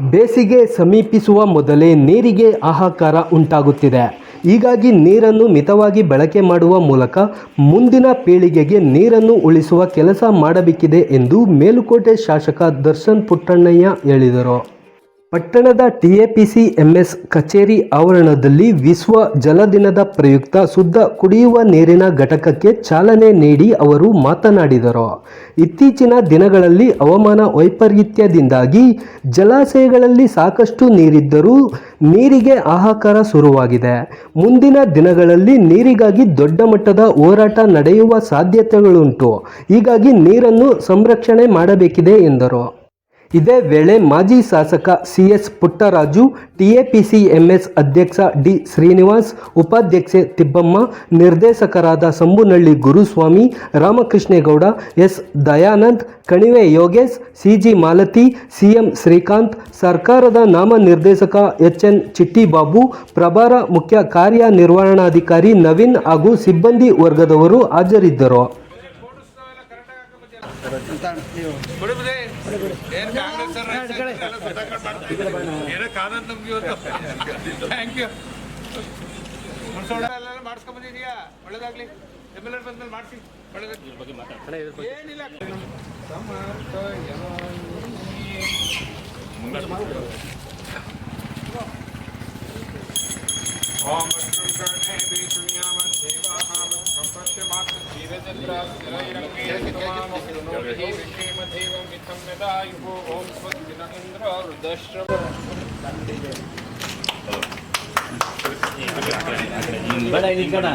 ಬೇಸಿಗೆ ಸಮೀಪಿಸುವ ಮೊದಲೇ ನೀರಿಗೆ ಹಾಹಾಕಾರ ಉಂಟಾಗುತ್ತಿದೆ. ಹೀಗಾಗಿ ನೀರನ್ನು ಮಿತವಾಗಿ ಬಳಕೆ ಮಾಡುವ ಮೂಲಕ ಮುಂದಿನ ಪೀಳಿಗೆಗೆ ನೀರನ್ನು ಉಳಿಸುವ ಕೆಲಸ ಮಾಡಬೇಕಿದೆ ಎಂದು ಮೇಲುಕೋಟೆ ಶಾಸಕ ದರ್ಶನ್ ಪುಟ್ಟಣ್ಣಯ್ಯ ಹೇಳಿದರು. ಪಟ್ಟಣದ ಟಿಎಪಿಸಿ ಎಂಎಸ್ ಕಚೇರಿ ಆವರಣದಲ್ಲಿ ವಿಶ್ವ ಜಲ ದಿನದ ಪ್ರಯುಕ್ತ ಶುದ್ಧ ಕುಡಿಯುವ ನೀರಿನ ಘಟಕಕ್ಕೆ ಚಾಲನೆ ನೀಡಿ ಅವರು ಮಾತನಾಡಿದರು. ಇತ್ತೀಚಿನ ದಿನಗಳಲ್ಲಿ ಹವಾಮಾನ ವೈಪರೀತ್ಯದಿಂದಾಗಿ ಜಲಾಶಯಗಳಲ್ಲಿ ಸಾಕಷ್ಟು ನೀರಿದ್ದರೂ ನೀರಿಗೆ ಹಾಹಾಕಾರ ಶುರುವಾಗಿದೆ. ಮುಂದಿನ ದಿನಗಳಲ್ಲಿ ನೀರಿಗಾಗಿ ದೊಡ್ಡ ಮಟ್ಟದ ಹೋರಾಟ ನಡೆಯುವ ಸಾಧ್ಯತೆಗಳುಂಟು. ಹೀಗಾಗಿ ನೀರನ್ನು ಸಂರಕ್ಷಣೆ ಮಾಡಬೇಕಿದೆ ಎಂದರು. ಇದೇ ವೇಳೆ ಮಾಜಿ ಶಾಸಕ ಸಿಎಸ್ ಪುಟ್ಟರಾಜು, ಟಿಎಪಿಸಿ ಎಂಎಸ್ ಅಧ್ಯಕ್ಷ ಡಿ. ಶ್ರೀನಿವಾಸ್, ಉಪಾಧ್ಯಕ್ಷೆ ತಿಬ್ಬಮ್ಮ ನಿರ್ದೇಶಕರಾದ Sambunalli Guruswamy, Ramakrishnegowda, S. Dayanand, Kanive Yogesh, CG Malathi, CM Srikanth, ಸರ್ಕಾರದ ನಾಮನಿರ್ದೇಶಕ ಎಚ್ ಎನ್ ಚಿಟ್ಟಿಬಾಬು, ಪ್ರಭಾರ ಮುಖ್ಯ ಕಾರ್ಯನಿರ್ವಹಣಾಧಿಕಾರಿ ನವೀನ್ ಹಾಗೂ ಸಿಬ್ಬಂದಿ ವರ್ಗದವರು ಹಾಜರಿದ್ದರು. ಏನ್ ಕಾಂಗ್ರೆಸ್ ಏನೋ ಕಾನೂನು ನಮ್ಗೆ ಇವತ್ತು ಥ್ಯಾಂಕ್ ಯು ಮುನ್ಸೋಡೆಲ್ಲ ಮಾಡಿಸ್ಕೊಂಡ್ ಬಂದಿದ್ಯಾ ಒಳ್ಳೇದಾಗ್ಲಿ ಎಮ್ ಎಲ್ ಎ ಬಂದ್ಮೇಲೆ ಮಾಡಿಸಿ ಒಳ್ಳೇದಾಗ್ಲಿ ಏನಿಲ್ಲ ಓಂ ಓಂ ಸ್ವಸ್ತಿನ ಇಂದ್ರ ವೃದ್ಧಶ್ರವ ಬೇಡ ಈ ಕಡೆ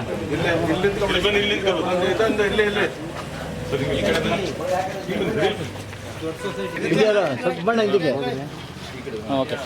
ಇದೆಯಲ್ಲ ಸ್ವಲ್ಪ ಬಣ್ಣ ಇದಕ್ಕೆ ಓಕೆ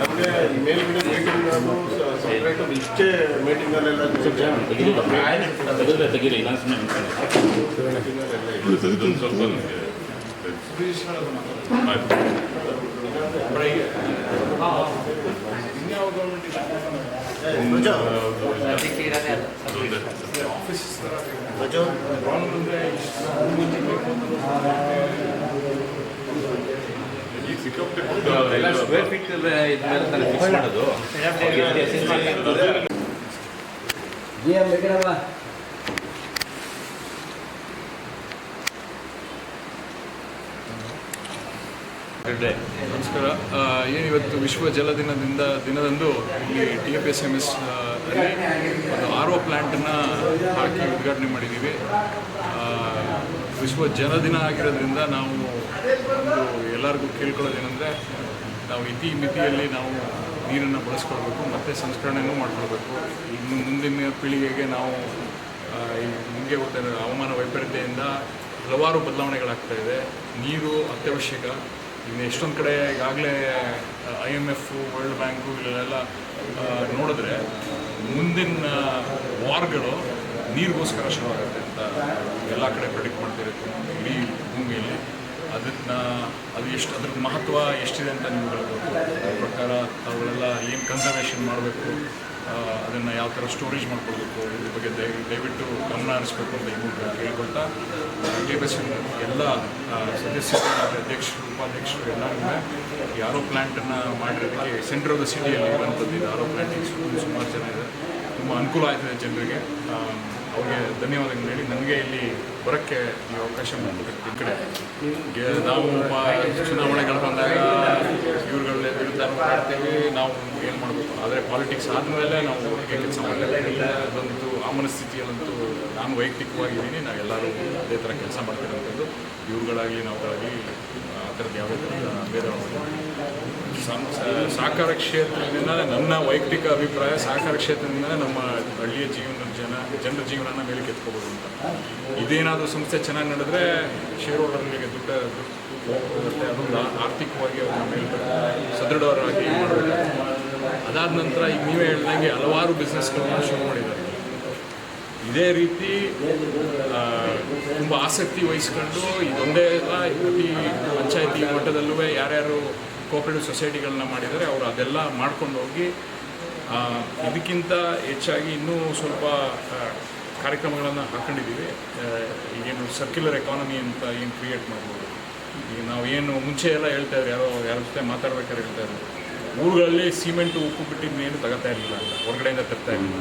ನಮಗೆ ಮೇಲ್ಗಡೆ ಮೀಟಿಂಗ್ ಸಪ್ರೇಟ್ ಇಷ್ಟೇ ಮೀಟಿಂಗ್ ಅಲ್ಲೆಲ್ಲ ತೆಗೆದ್ರೆ ತೆಗೀರಿ ನಾನು ಸುಮ್ಮನೆ ಎಲ್ಲ ಸ್ಕ್ವೇರ್ ಫೀಟ್ ಇದ್ಮೇಲೆ ತಾನೇ ಫಿಕ್ಸ್ ಮಾಡೋದು. ಜಿ ಎಂ ಬೇಕರಲ್ಲ ನಮಸ್ಕಾರ. ಏನು ಇವತ್ತು ವಿಶ್ವ ಜಲ ದಿನದಿಂದ ದಿನದಂದು ಇಲ್ಲಿ T F S M S ಅಲ್ಲಿ ಒಂದು ಆರ್ ಒ ಪ್ಲ್ಯಾಂಟನ್ನು ಹಾಕಿ ಉದ್ಘಾಟನೆ ಮಾಡಿದ್ದೀವಿ. ಆ, ವಿಶ್ವ ಜನದಿನ ಆಗಿರೋದ್ರಿಂದ ನಾವು ಒಂದು ಎಲ್ಲರಿಗೂ ಕೇಳ್ಕೊಳ್ಳೋದೇನೆಂದರೆ ನಾವು ಇತಿ ಮಿತಿಯಲ್ಲಿ ನಾವು ನೀರನ್ನು ಬಳಸ್ಕೊಳ್ಬೇಕು, ಮತ್ತು ಸಂಸ್ಕರಣೆಯೂ ಮಾಡ್ಕೊಳ್ಬೇಕು. ಇನ್ನು ಮುಂದಿನ ಪೀಳಿಗೆಗೆ ನಾವು ನಿಮಗೆ ಗೊತ್ತಿರೋ ಹವಾಮಾನ ವೈಪರೀತ್ಯದಿಂದ ಹಲವಾರು ಬದಲಾವಣೆಗಳಾಗ್ತಾ ಇದೆ. ನೀರು ಅತ್ಯವಶ್ಯಕ. ಇನ್ನು ಎಷ್ಟೊಂದು ಕಡೆ ಈಗಾಗಲೇ I M F world bank ಇಲ್ಲೆಲ್ಲ ನೋಡಿದ್ರೆ ಮುಂದಿನ ವಾರ್ಗಳು ನೀರಿಗೋಸ್ಕರ ಶುರುವಾಗುತ್ತೆ. ಅಂತ ಎಲ್ಲ ಕಡೆ ಪ್ರೆಡಿಕ್ಟ್ ಮಾಡ್ತಿರುತ್ತೆ ಇಡೀ ಭೂಮಿಯಲ್ಲಿ. ಅದನ್ನ ಅದು ಎಷ್ಟು ಅದ್ರ ಮಹತ್ವ ಎಷ್ಟಿದೆ ಅಂತ ನಿಮ್ಗೆ ಗೊತ್ತು? ಅದ್ರ ಪ್ರಕಾರ ಅವುಗಳೆಲ್ಲ ಏನು ಕನ್ಸರ್ವೇಷನ್ ಮಾಡಬೇಕು ಅದನ್ನು ಯಾವ ಥರ ಸ್ಟೋರೇಜ್ ಮಾಡ್ಕೊಳ್ಬೇಕು, ಇದ್ರ ಬಗ್ಗೆ ದಯ ದಯವಿಟ್ಟು ಗಮನ ಹರಿಸ್ಬೇಕು ಅಂತ ಈ ಮೂಲಕ ಕೇಳ್ಕೊಳ್ತಾ ಕೆ ಬಿ ಎಲ್ಲ ಸದಸ್ಯರು ಅಧ್ಯಕ್ಷರು, ಉಪಾಧ್ಯಕ್ಷರು ಎಲ್ಲರಿಗೂ ಆರೋ ಪ್ಲ್ಯಾಂಟನ್ನು ಮಾಡಿರೋದಕ್ಕೆ ಸೆಂಟರ್ ಆಫ್ ದ ಸಿಟಿಯಲ್ಲಿ ಇರುವಂಥದ್ದು ಇದು ಆರೋ ಪ್ಲ್ಯಾಂಟಿಗೆ ಸುಮಾರು ಜನ ಇದೆ. ತುಂಬ ಅನುಕೂಲ ಆಯ್ತದೆ ಜನರಿಗೆ. ಅವ್ರಿಗೆ ಧನ್ಯವಾದಗಳು ಹೇಳಿ ನನಗೆ ಇಲ್ಲಿ ಬರೋಕ್ಕೆ ಈ ಅವಕಾಶ ಮಾಡಿಕೊಟ್ಟಿದ್ದು ಈ ಕಡೆ. ನಾವು ಚುನಾವಣೆಗಳು ಬಂದಾಗ ಮಾಡ್ತೀವಿ ನಾವು ಏನು ಮಾಡಬೇಕು? ಆದರೆ ಪಾಲಿಟಿಕ್ಸ್ ಆದಮೇಲೆ ನಾವು ಹೇಗೆ ಕೆಲಸ ಮಾಡಬೇಕು? ಆ ಮನಸ್ಥಿತಿಯಲ್ಲಂತೂ ನಾನು ವೈಯಕ್ತಿಕವಾಗಿದ್ದೀನಿ ನಾವೆಲ್ಲರೂ ಅದೇ ಥರ ಕೆಲಸ ಮಾಡ್ತಿರೋಂಥದ್ದು ಇವ್ರುಗಳಾಗಲಿ ನಾವುಗಳಾಗಲಿ, ಆ ಥರದ್ದು ಯಾವುದೇ ಥರ ಸ- ಸಹಕಾರ ಕ್ಷೇತ್ರದಿಂದ ನನ್ನ ವೈಯಕ್ತಿಕ ಅಭಿಪ್ರಾಯ ಸಹಕಾರ ಕ್ಷೇತ್ರದಿಂದ ನಮ್ಮ ಹಳ್ಳಿಯ ಜೀವನ, ಜನ, ಜನರ ಜೀವನನ ಮೇಲೆ ಕೆತ್ಕೋಬೋದು ಅಂತ. ಇದೇನಾದರೂ ಸಂಸ್ಥೆ ಚೆನ್ನಾಗಿ ನಡೆದ್ರೆ ಶೇರ್ ಹೋಲ್ಡರ್ಗಳಿಗೆ ದುಡ್ಡು ಹೋಗುತ್ತೆ ಅದೊಂದು ಆರ್ಥಿಕವಾಗಿ ಅವ್ರನ್ನ ಮೇಲೆ ಸದೃಢರಾಗಿ ಮಾಡಬೇಕಾಗುತ್ತೆ ಅದಾದ ನಂತರ ಈಗ ನೀವೇ ಹೇಳ್ದಂಗೆ ಹಲವಾರು ಬಿಸ್ನೆಸ್ಗಳನ್ನ ಶುರು ಮಾಡಿದ್ದಾರೆ. ಇದೇ ರೀತಿ ತುಂಬ ಆಸಕ್ತಿ ವಹಿಸ್ಕೊಂಡು ಇದೊಂದೇ ಅಲ್ಲ ಪ್ರತಿ ಪಂಚಾಯತಿ ಮಟ್ಟದಲ್ಲೂ ಯಾರ್ಯಾರು ಕೋಪರೇಟಿವ್ ಸೊಸೈಟಿಗಳನ್ನ ಮಾಡಿದರೆ ಅವರು ಅದೆಲ್ಲ ಮಾಡ್ಕೊಂಡು ಹೋಗಿ ಇದಕ್ಕಿಂತ ಹೆಚ್ಚಾಗಿ ಇನ್ನೂ ಸ್ವಲ್ಪ ಕಾರ್ಯಕ್ರಮಗಳನ್ನು ಹಾಕೊಂಡಿದ್ದೀವಿ. ಆ, ಈಗೇನು ಸರ್ಕ್ಯುಲರ್ ಎಕಾನಮಿ ಅಂತ ಏನು ಕ್ರಿಯೇಟ್ ಮಾಡ್ಬೋದು? ಈಗ ನಾವು ಏನು ಮುಂಚೆ ಎಲ್ಲ ಹೇಳ್ತಾ ಇದ್ರು, ಯಾರೋ ಯಾರ ಜೊತೆ ಮಾತಾಡ್ಬೇಕಾದ್ರೆ ಹೇಳ್ತಾ ಇದ್ರು. ಊರುಗಳಲ್ಲಿ ಸಿಮೆಂಟು, ಉಪ್ಪು ಬಿಟ್ಟಿದ್ದನ್ನೇನು ತಗೋತಾ ಇರಲಿಲ್ಲ ಅಂತ, ಹೊರಗಡೆಯಿಂದ ತರ್ತಾ ಇರಲಿಲ್ಲ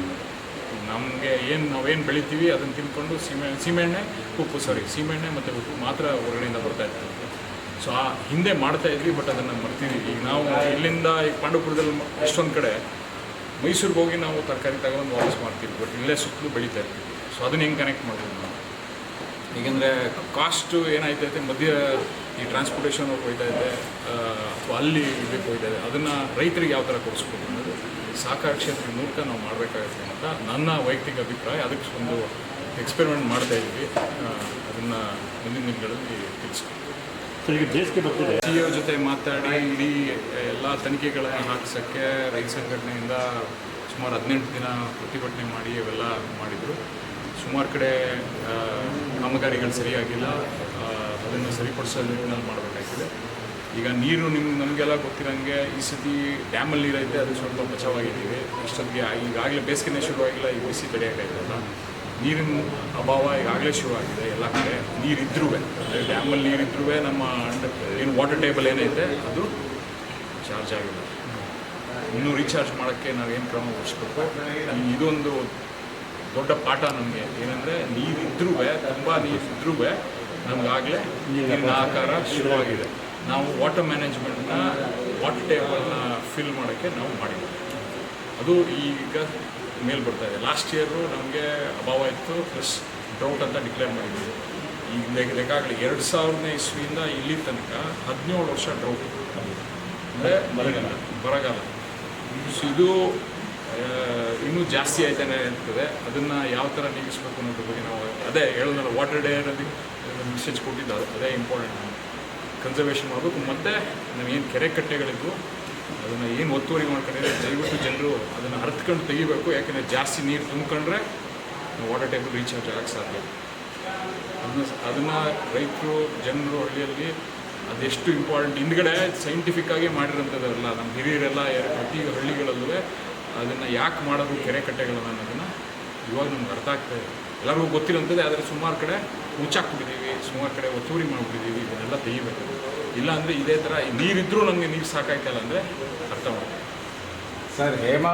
ನಮಗೆ ಏನು ನಾವೇನು ಬೆಳಿತೀವಿ, ಅದನ್ನು ತಿನ್ಕೊಂಡು ಸೀಮೆ ಸೀಮೆಣ್ಣೆ, ಉಪ್ಪು ಸಾರಿ ಸೀಮೆಣ್ಣೆ ಮತ್ತು ಉಪ್ಪು ಮಾತ್ರ ಹೊರಗಡೆಯಿಂದ ಬರ್ತಾ ಇತ್ತು. ಸೊ ಆ ಹಿಂದೆ ಮಾಡ್ತಾ ಇದ್ವಿ ಬಟ್ ಅದನ್ನು ಮರ್ತೀವಿ ಈಗ ನಾವು ಇಲ್ಲಿಂದ ಈಗ ಪಾಂಡವಪುರದಲ್ಲಿ ಎಷ್ಟೊಂದು ಕಡೆ ಮೈಸೂರಿಗೆ ಹೋಗಿ ನಾವು ತರಕಾರಿ ತಗೊಂಡು ವಾಪಸ್ ಮಾಡ್ತೀವಿ ಬಟ್ ಇಲ್ಲೇ ಸುತ್ತಲೂ ಬೆಳೀತಾ ಇರ್ತೀವಿ ಸೊ ಅದನ್ನ ಹೆಂಗೆ ಕನೆಕ್ಟ್ ಮಾಡ್ತೀವಿ ನಾವು? ಏಕೆಂದರೆ ಕಾಸ್ಟು ಏನಾಯ್ತೈತೆ ಮಧ್ಯ ಈ ಟ್ರಾನ್ಸ್ಪೋರ್ಟೇಷನ್ ಹೋಗ್ತಾ ಇದೆ ಅಥವಾ ಅಲ್ಲಿ ಇದಕ್ಕೆ ಹೋಗ್ತಾ ಇದೆ ಅದನ್ನು ರೈತರಿಗೆ ಯಾವ ಥರ ಕೊಡಿಸ್ಬೋದು ಅನ್ನೋದು ಸಹಕಾರ ಕ್ಷೇತ್ರದ ಮೂಲಕ ನಾವು ಮಾಡಬೇಕಾಗುತ್ತೆ ಅಂತ ನನ್ನ ವೈಯಕ್ತಿಕ ಅಭಿಪ್ರಾಯ. ಅದಕ್ಕೆ ಒಂದು ಎಕ್ಸ್ಪೆರಿಮೆಂಟ್ ಮಾಡ್ತಾ ಇದ್ವಿ ಅದನ್ನು ಮುಂದಿನ ದಿನಗಳಲ್ಲಿ ಈಗ ಬೇಸಿಗೆ ಬರ್ತಿದೆ. ಸಿ ಒ ಜೊತೆ ಮಾತಾಡಿ ಇಡೀ ಎಲ್ಲ ತನಿಖೆಗಳನ್ನು ಹಾಕ್ಸೋಕ್ಕೆ ರೈತ ಸಂಘಟನೆಯಿಂದ ಸುಮಾರು ಹದಿನೆಂಟು ದಿನ ಪ್ರತಿಭಟನೆ ಮಾಡಿ ಅವೆಲ್ಲ ಮಾಡಿದರು. ಸುಮಾರು ಕಡೆ ಕಾಮಗಾರಿಗಳು ಸರಿಯಾಗಿಲ್ಲ. ಅದನ್ನು ಸರಿಪಡಿಸೋ ನಿಟ್ಟಿನಲ್ಲಿ ಮಾಡಬೇಕಾಗಿದೆ ಈಗ ನೀರು ನಿಮ್ಗೆ ನಮಗೆಲ್ಲ ಗೊತ್ತಿರೋಂಗೆ ಈ ಸತಿ ಡ್ಯಾಮಲ್ಲಿ ನೀರೈತೆ ಅದು ಸ್ವಲ್ಪ ಬಚಾವಾಗಿದ್ದೀವಿ ಇಷ್ಟೊತ್ತಿಗೆ ಈಗಾಗಲೇ ಬೇಸಿಗೆನೇ ಶುರುವಾಗಿಲ್ಲ, ಈಗ ಬಿಸಿ ತಡೆಯೋಕ್ಕಾಗಿಲ್ಲ ನೀರಿನ ಅಭಾವ ಈಗಾಗಲೇ ಶುರುವಾಗಿದೆ ಎಲ್ಲ ಕಡೆ. ನೀರಿದ್ರೂ ಡ್ಯಾಮಲ್ಲಿ ನೀರಿದ್ರೂ ನಮ್ಮ ಏನು ವಾಟರ್ ಟೇಬಲ್ ಏನೈತೆ, ಅದು ಚಾರ್ಜ್ ಆಗಿಲ್ಲ. ಇನ್ನೂ ರೀಚಾರ್ಜ್ ಮಾಡೋಕ್ಕೆ ನಾವೇನು ಕ್ರಮ ವಹಿಸ್ಬೇಕು? ಇದೊಂದು ದೊಡ್ಡ ಪಾಠ ನಮಗೆ. ಏನಂದರೆ ನೀರಿದ್ರೂ ತುಂಬ ನೀರಿದ್ರೂ ನಮಗಾಗಲೇ ನೀರಿನ ಆಕಾರ ಶುರುವಾಗಿದೆ. ನಾವು ವಾಟರ್ ಮ್ಯಾನೇಜ್ಮೆಂಟ್ನ ವಾಟರ್ ಟೇಬಲ್ನ ಫಿಲ್ ಮಾಡೋಕ್ಕೆ ನಾವು ಮಾಡಿದ್ದೀವಿ ಅದು ಈಗ ಮೇಲ್ ಬರ್ತಾ ಇದೆ. ಲಾಸ್ಟ್ ಇಯರು ನಮಗೆ ಅಭಾವ ಇತ್ತು ಪ್ಲಸ್ ಡ್ರೌಟ್ ಅಂತ ಡಿಕ್ಲೇರ್ ಮಾಡಿದ್ವಿ. ಈಗ ಲೆಕ್ಕ ಲೆಕ್ಕಾಗಲಿ ಎರಡು ಸಾವಿರನೇ ಇಸ್ವಿಯಿಂದ ಇಲ್ಲಿ ತನಕ ಹದಿನೇಳು ವರ್ಷ ಡ್ರೌಟ್ ಅಂದರೆ ಬರಗಾಲ. ಬರಗಾಲ. ಸೊ ಇದು ಇನ್ನೂ ಜಾಸ್ತಿ ಆಯ್ತಾನೆ ಇರ್ತದೆ ಅದನ್ನು ಯಾವ ಥರ ನೀಗಿಸ್ಬೇಕು ಅನ್ನೋದ್ರ ಬಗ್ಗೆ ನಾವು ಅದೇ ಹೇಳಿದ್ನಲ್ಲ ವಾಟರ್ ಡೇ ಅನ್ನೋದಕ್ಕೆ ಮೆಸೇಜ್ ಕೊಟ್ಟಿದ್ದು ಅದು- ಇಂಪಾರ್ಟೆಂಟ್ ಕನ್ಸರ್ವೇಷನ್ ಮಾಡಬೇಕು, ಮತ್ತು ನಾವೇನು ಕೆರೆ ಕಟ್ಟೆಗಳಿದ್ವು, ಅದನ್ನು ಏನು ಒತ್ತುವರಿ ಮಾಡ್ಕೊಂಡಿದ್ರೆ ದಯವಿಟ್ಟು ಜನರು ಅದನ್ನು ಅರ್ತ್ಕೊಂಡು ತೆಗಿಬೇಕು, ಯಾಕೆಂದರೆ ಜಾಸ್ತಿ ನೀರು ತುಂಬಿಕೊಂಡ್ರೆ ವಾಟರ್ ಟೇಬಲ್ ರೀಚಾರ್ಜ್ ಆಗಕ್ಕೆ ಸಾಧ್ಯ. ಅದನ್ನು ಅದನ್ನು ರೈತರು, ಜನರು ಹಳ್ಳಿಯಲ್ಲಿ ಅದೆಷ್ಟು ಇಂಪಾರ್ಟೆಂಟ್ ಹಿಂದ್ಗಡೆ ಸೈಂಟಿಫಿಕ್ಕಾಗಿ ಮಾಡಿರೋಂಥದ್ದಲ್ಲ, ನಮ್ಮ ಹಿರಿಯರೆಲ್ಲ ಯಾರು ಪ್ರತಿ ಹಳ್ಳಿಗಳಲ್ಲೂ ಅದನ್ನು ಯಾಕೆ ಮಾಡೋದು ಕೆರೆ ಕಟ್ಟೆಗಳನ್ನು ಅನ್ನೋದನ್ನು ಇವಾಗ ನಮ್ಗೆ ಅರ್ಥ ಆಗ್ತಾ ಇದೆ. ಎಲ್ಲರಿಗೂ ಗೊತ್ತಿರೋಂಥದ್ದೇ ಆದರೆ ಸುಮಾರು ಕಡೆ ಮುಚ್ಚಾಕ್ಬಿಟ್ಟಿದ್ದೀವಿ ಸುಮಾರು ಕಡೆ ಒತ್ತುವರಿ ಮಾಡಿಬಿಟ್ಟಿದ್ದೀವಿ ಇದನ್ನೆಲ್ಲ ತೆಗಿಬೇಕು. ಇಲ್ಲಾಂದರೆ ಇದೇ ಥರ ನೀರಿದ್ದರೂ ನಮಗೆ ನೀರು ಸಾಕಾಯ್ತಲ್ಲ ಅಂದರೆ ಅರ್ಥ ಮಾಡ್ತೀವಿ ಸರ್, ಹೇಮಾ